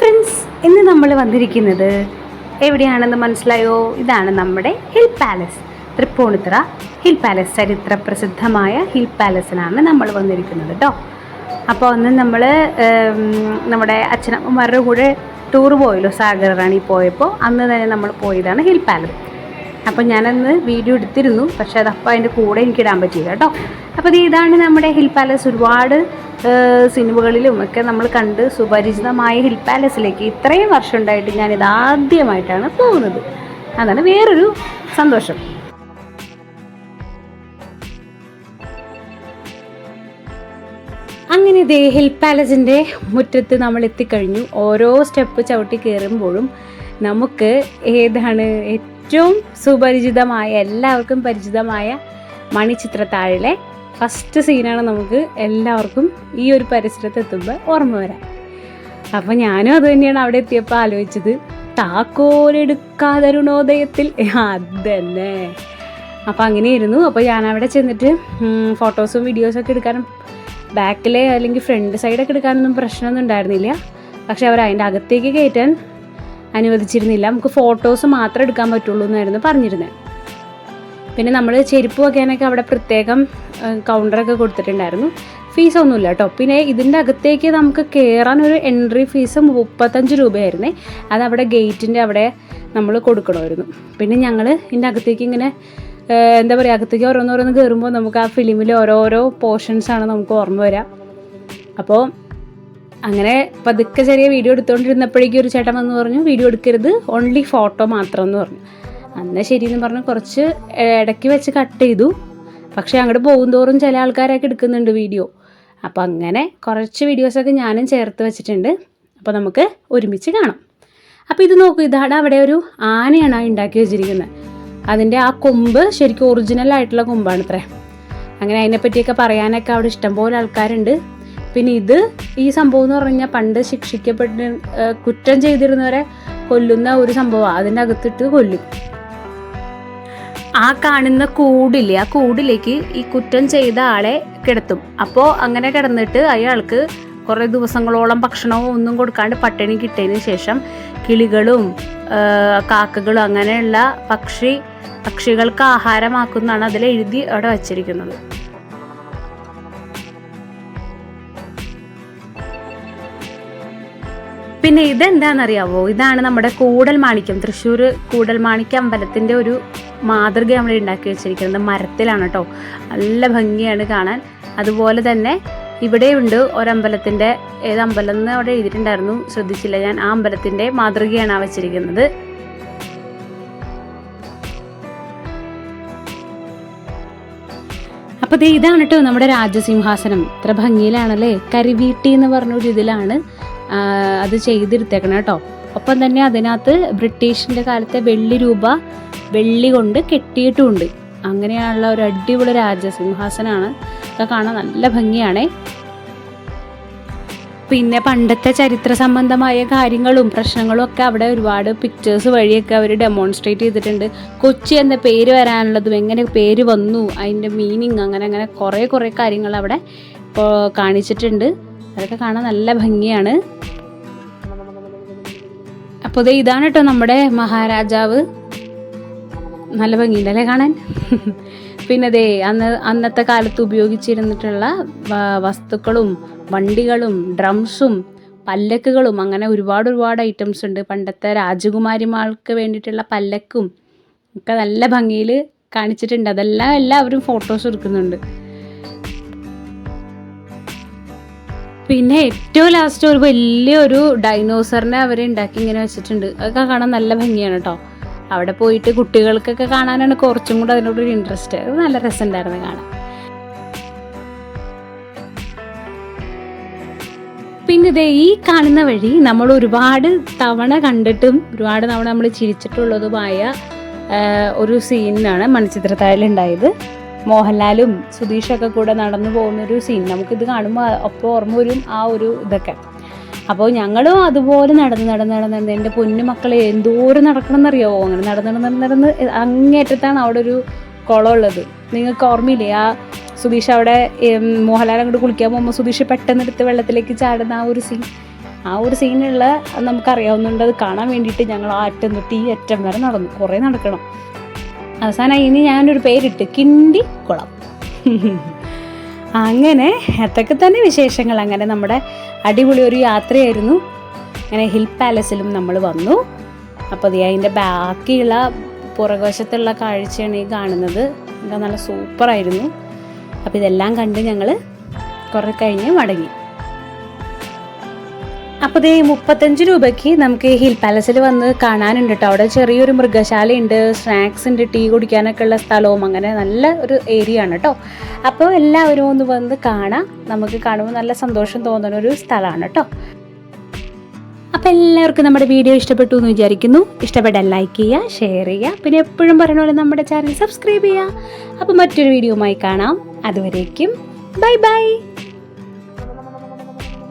Friends ഇന്ന് നമ്മൾ വന്നിരിക്കുന്നത് എവിടെയാണെന്ന് മനസ്സിലായോ? ഇതാണ് നമ്മുടെ hill palace. Tripunithura hill palace ചരിത്ര പ്രസിദ്ധമായ ഹിൽ പാലസിലാണ് നമ്മൾ വന്നിരിക്കുന്നത് കേട്ടോ അപ്പോൾ ഒന്ന് നമ്മൾ നമ്മുടെ അച്ഛനമ്മമാരുടെ കൂടെ ടൂർ പോയല്ലോ സാഗർ റാണി പോയപ്പോൾ അന്ന് തന്നെ നമ്മൾ പോയതാണ് ഹിൽ പാലസ്. അപ്പോൾ ഞാനന്ന് വീഡിയോ എടുത്തിരുന്നു പക്ഷേ അതപ്പോൾ അതിന്റെ കൂടെ എനിക്ക് ഇടാൻ പറ്റിയില്ല കേട്ടോ. അപ്പോൾ ഇത് ഇതാണ് നമ്മുടെ ഹിൽ പാലസ്. ഒരുപാട് സിനിമകളിലും ഒക്കെ നമ്മൾ കണ്ട് സുപരിചിതമായ ഹിൽ പാലസിലേക്ക് ഇത്രയും വർഷം ഉണ്ടായിട്ട് ഞാനിത് ആദ്യമായിട്ടാണ് പോകുന്നത്. അതാണ് വേറൊരു സന്തോഷം. അങ്ങനെ ദേ ഹിൽ പാലസിന്റെ മുറ്റത്ത് നമ്മൾ എത്തിക്കഴിഞ്ഞു. ഓരോ സ്റ്റെപ്പ് ചവിട്ടി കയറുമ്പോഴും നമുക്ക് ഏതാണ് ഏറ്റവും സുപരിചിതമായ എല്ലാവർക്കും പരിചിതമായ മണിച്ചിത്രത്താഴിലെ ഫസ്റ്റ് സീനാണ് നമുക്ക് എല്ലാവർക്കും ഈ ഒരു പരിസരത്ത് എത്തുമ്പോൾ ഓർമ്മ വരാം അപ്പം ഞാനും അത് തന്നെയാണ് അവിടെ എത്തിയപ്പോൾ ആലോചിച്ചത്. താക്കോലെടുക്കാതരുണോദയത്തിൽ. അതന്നെ. അപ്പം അങ്ങനെയായിരുന്നു. അപ്പോൾ ഞാൻ അവിടെ ചെന്നിട്ട് ഫോട്ടോസും വീഡിയോസൊക്കെ എടുക്കാനും ബാക്കിലെ അല്ലെങ്കിൽ ഫ്രണ്ട് സൈഡൊക്കെ എടുക്കാനൊന്നും പ്രശ്നമൊന്നും ഉണ്ടായിരുന്നില്ല. പക്ഷെ അവർ അതിന്റെ അകത്തേക്ക് കയറ്റാൻ അനുവദിച്ചിരുന്നില്ല. നമുക്ക് ഫോട്ടോസ് മാത്രം എടുക്കാൻ പറ്റുള്ളൂ എന്നായിരുന്നു പറഞ്ഞിരുന്നത്. പിന്നെ നമ്മൾ ചെരുപ്പ് വയ്ക്കാനൊക്കെ അവിടെ പ്രത്യേകം കൗണ്ടറൊക്കെ കൊടുത്തിട്ടുണ്ടായിരുന്നു. ഫീസ് ഒന്നുമില്ല കേട്ടോ. പിന്നെ ഇതിന്റെ അകത്തേക്ക് നമുക്ക് കയറാൻ ഒരു എൻട്രി ഫീസ് മുപ്പത്തഞ്ച് രൂപയായിരുന്നേ. അത് അവിടെ ഗേറ്റിന്റെ അവിടെ നമ്മൾ കൊടുക്കണമായിരുന്നു. പിന്നെ ഞങ്ങൾ ഇതിന്റെ അകത്തേക്ക് ഇങ്ങനെ എന്താ പറയുക അകത്തേക്ക് ഓരോന്നോരോന്ന് കയറുമ്പോൾ നമുക്ക് ആ ഫിലിമിലെ ഓരോരോ പോർഷൻസാണ് നമുക്ക് ഓർമ്മ വരിക അപ്പോൾ അങ്ങനെ പതുക്കെ ചെറിയ വീഡിയോ എടുത്തുകൊണ്ടിരുന്നപ്പോഴേക്കും ഒരു ചേട്ടൻ വന്ന് പറഞ്ഞു വീഡിയോ എടുക്കരുത് ഓൺലി ഫോട്ടോ മാത്രം എന്ന് പറഞ്ഞു. അന്ന് ശരിയെന്ന് പറഞ്ഞ് കുറച്ച് ഇടയ്ക്ക് വെച്ച് കട്ട് ചെയ്തു. പക്ഷേ അങ്ങോട്ട് പോകുന്തോറും ചില ആൾക്കാരൊക്കെ എടുക്കുന്നുണ്ട് വീഡിയോ അപ്പോൾ അങ്ങനെ കുറച്ച് വീഡിയോസൊക്കെ ഞാനും ചേർത്ത് വെച്ചിട്ടുണ്ട്. അപ്പോൾ നമുക്ക് ഒരുമിച്ച് കാണാം. അപ്പോൾ ഇത് നോക്കൂ ഇതാണ് അവിടെ ഒരു ആനയാണ് ഉണ്ടാക്കി വെച്ചിരിക്കുന്നത് അതിന്റെ ആ കൊമ്പ് ശരിക്കും ഒറിജിനൽ ആയിട്ടുള്ള കൊമ്പാണ് അങ്ങനെ അതിനെപ്പറ്റിയൊക്കെ പറയാനൊക്കെ അവിടെ ഇഷ്ടംപോലെ ആൾക്കാരുണ്ട്. പിന്നെ ഇത് ഈ സംഭവം എന്ന് പറഞ്ഞാൽ പണ്ട് ശിക്ഷിക്കപ്പെട്ട് കുറ്റം ചെയ്തിരുന്നവരെ കൊല്ലുന്ന ഒരു സംഭവമാണ് അതിന്റെ അകത്തിട്ട് കൊല്ലും. ആ കാണുന്ന കൂടില്ലേ ആ കൂടിലേക്ക് ഈ കുറ്റം ചെയ്ത ആളെ കിടത്തും. അപ്പോൾ അങ്ങനെ കിടന്നിട്ട് അയാൾക്ക് കുറേ ദിവസങ്ങളോളം ഭക്ഷണവും ഒന്നും കൊടുക്കാണ്ട് പട്ടിണി കിട്ടിയതിന് ശേഷം കിളികളും കാക്കകളും അങ്ങനെയുള്ള പക്ഷി പക്ഷികൾക്ക് ആഹാരമാക്കുന്നതാണ് അതിലെഴുതി അവിടെ വച്ചിരിക്കുന്നത്. പിന്നെ ഇതെന്താണെന്നറിയാവോ? ഇതാണ് നമ്മുടെ കൂടൽ മാണിക്യം. തൃശ്ശൂർ കൂടൽ മാണിക്യം അമ്പലത്തിന്റെ ഒരു മാതൃക നമ്മൾ ഉണ്ടാക്കി വെച്ചിരിക്കുന്നത്. മരത്തിലാണ് കേട്ടോ നല്ല ഭംഗിയാണ് കാണാൻ. അതുപോലെ തന്നെ ഇവിടെയുണ്ട് ഒരമ്പലത്തിന്റെ ഏത് അമ്പലം എന്ന് അവിടെ എഴുതിയിട്ടുണ്ടായിരുന്നു? ശ്രദ്ധിച്ചില്ല ഞാൻ. ആ അമ്പലത്തിന്റെ മാതൃകയാണ് ആ വെച്ചിരിക്കുന്നത്. അപ്പോൾ ദേ ഇതാണ് കേട്ടോ നമ്മുടെ രാജസിംഹാസനം. ഇത്ര ഭംഗിയിലാണല്ലേ? കരിവീട്ടി എന്ന് പറഞ്ഞൊരു ഇതിലാണ് അത് ചെയ്തെടുത്തേക്കണം കേട്ടോ. ഒപ്പം തന്നെ അതിനകത്ത് ബ്രിട്ടീഷിന്റെ കാലത്തെ വെള്ളി രൂപ വെള്ളി കൊണ്ട് കെട്ടിയിട്ടുമുണ്ട്. അങ്ങനെയുള്ള ഒരു അടിപൊളി രാജസിംഹാസനമാണ് ഒക്കെ കാണാൻ നല്ല ഭംഗിയാണേ. പിന്നെ പണ്ടത്തെ ചരിത്ര സംബന്ധമായ കാര്യങ്ങളും പ്രശ്നങ്ങളും ഒക്കെ അവിടെ ഒരുപാട് പിക്ചേഴ്സ് വഴിയൊക്കെ അവർ ഡെമോൺസ്ട്രേറ്റ് ചെയ്തിട്ടുണ്ട്. കൊച്ചി എന്ന പേര് വരാനുള്ളതും എങ്ങനെ പേര് വന്നു അതിന്റെ മീനിങ് അങ്ങനെ അങ്ങനെ കുറേ കുറേ കാര്യങ്ങൾ അവിടെ കാണിച്ചിട്ടുണ്ട്. അതൊക്കെ കാണാൻ നല്ല ഭംഗിയാണ്. അപ്പോൾ ഇതേ ഇതാണ് കേട്ടോ നമ്മുടെ മഹാരാജാവ്. നല്ല ഭംഗിയുണ്ടല്ലേ കാണാൻ? പിന്നെ ദേ അന്ന് അന്നത്തെ കാലത്ത് ഉപയോഗിച്ചിരുന്നിട്ടുള്ള വസ്തുക്കളും വണ്ടികളും ഡ്രംസും പല്ലക്കുകളും അങ്ങനെ ഒരുപാട് ഒരുപാട് ഐറ്റംസ് ഉണ്ട്. പണ്ടത്തെ രാജകുമാരിമാർക്ക് വേണ്ടിയിട്ടുള്ള പല്ലക്കും ഒക്കെ നല്ല ഭംഗിയിൽ കാണിച്ചിട്ടുണ്ട്. അതെല്ലാം എല്ലാവരും ഫോട്ടോസ് എടുക്കുന്നുണ്ട്. പിന്നെ ഏറ്റവും ലാസ്റ്റ് ഒരു വലിയൊരു ഡൈനോസറിനെ അവർ ഉണ്ടാക്കി ഇങ്ങനെ വെച്ചിട്ടുണ്ട്. അതൊക്കെ കാണാൻ നല്ല ഭംഗിയാണ് കേട്ടോ അവിടെ പോയിട്ട് കുട്ടികൾക്കൊക്കെ കാണാനാണ് കുറച്ചും കൂടെ അതിനോടൊരു ഇൻട്രസ്റ്റ് അത് നല്ല രസമുണ്ടായിരുന്നു കാണാൻ. പിന്നെ ദേ ഈ കാണുന്ന വഴി നമ്മൾ ഒരുപാട് തവണ കണ്ടിട്ടും ഒരുപാട് തവണ നമ്മൾ ചിരിച്ചിട്ടുള്ളതുമായ ഒരു സീനാണ് മണിച്ചിത്രത്താഴിലുണ്ടായത്. മോഹൻലാലും സുധീഷൊക്കെ കൂടെ നടന്നു പോകുന്നൊരു സീൻ നമുക്കിത് കാണുമ്പോൾ ഒപ്പം ഓർമ്മ വരും ആ ഒരു ഇതൊക്കെ. അപ്പോൾ ഞങ്ങളും അതുപോലെ നടന്ന് നടന്ന് നടന്ന് നടന്ന് എന്റെ പൊന്നു മക്കളെ എന്തോരം നടക്കണം എന്നറിയാമോ അങ്ങനെ നടന്ന് നടന്ന് നടന്ന് അങ്ങേറ്റത്താണ് അവിടെ ഒരു കുളമുള്ളത്. നിങ്ങൾക്ക് ഓർമ്മയില്ലേ? ആ സുധീഷ് അവിടെ മോഹൻലാൽ അങ്ങോട്ട് കുളിക്കാൻ പോകുമ്പോൾ സുധീഷ് പെട്ടെന്ന് എടുത്ത് വെള്ളത്തിലേക്ക് ചാടുന്ന ആ ഒരു സീൻ ആ ഒരു സീനുള്ള നമുക്കറിയാവുന്നുണ്ട്. അത് കാണാൻ വേണ്ടിയിട്ട് ഞങ്ങൾ ആ അറ്റം തൊട്ട് ഈ അറ്റം വരെ നടന്നു. കുറേ നടക്കണം. അവസാനം ഇനി ഞാനൊരു പേരിട്ട് കിണ്ടി കുളം. അങ്ങനെ അതൊക്കെ തന്നെ വിശേഷങ്ങൾ. അങ്ങനെ നമ്മുടെ അടിപൊളി ഒരു യാത്രയായിരുന്നു. അങ്ങനെ ഹിൽ പാലസിലും നമ്മൾ വന്നു. അപ്പോൾ ദേ അതിന്റെ ബാക്കിയുള്ള പുറകുവശത്തുള്ള കാഴ്ചയാണ് ഈ കാണുന്നത്. എന്താ നല്ല സൂപ്പറായിരുന്നു. അപ്പോൾ ഇതെല്ലാം കണ്ട് ഞങ്ങൾ കുറേ കഴിഞ്ഞ് മടങ്ങി. അപ്പോൾ ദേ മുപ്പത്തഞ്ച് രൂപയ്ക്ക് നമുക്ക് ഹിൽ പാലസിൽ വന്ന് കാണാനുണ്ട് കേട്ടോ അവിടെ ചെറിയൊരു മൃഗശാലയുണ്ട് സ്നാക്സ് ഉണ്ട് ടീ കുടിക്കാനൊക്കെ ഉള്ള സ്ഥലവും അങ്ങനെ നല്ല ഒരു ഏരിയ ആണ് കേട്ടോ അപ്പോൾ എല്ലാവരും ഒന്ന് വന്ന് കാണാം. നമുക്ക് കാണുമ്പോൾ നല്ല സന്തോഷം തോന്നുന്ന ഒരു സ്ഥലമാണ് കേട്ടോ അപ്പോൾ എല്ലാവർക്കും നമ്മുടെ വീഡിയോ ഇഷ്ടപ്പെട്ടു എന്ന് വിചാരിക്കുന്നു. ഇഷ്ടപ്പെട്ടാൽ ലൈക്ക് ചെയ്യുക ഷെയർ ചെയ്യുക. പിന്നെ എപ്പോഴും പറയുന്ന പോലെ നമ്മുടെ ചാനൽ സബ്സ്ക്രൈബ് ചെയ്യുക. അപ്പോൾ മറ്റൊരു വീഡിയോയുമായി കാണാം. അതുവരേക്കും ബൈ ബൈ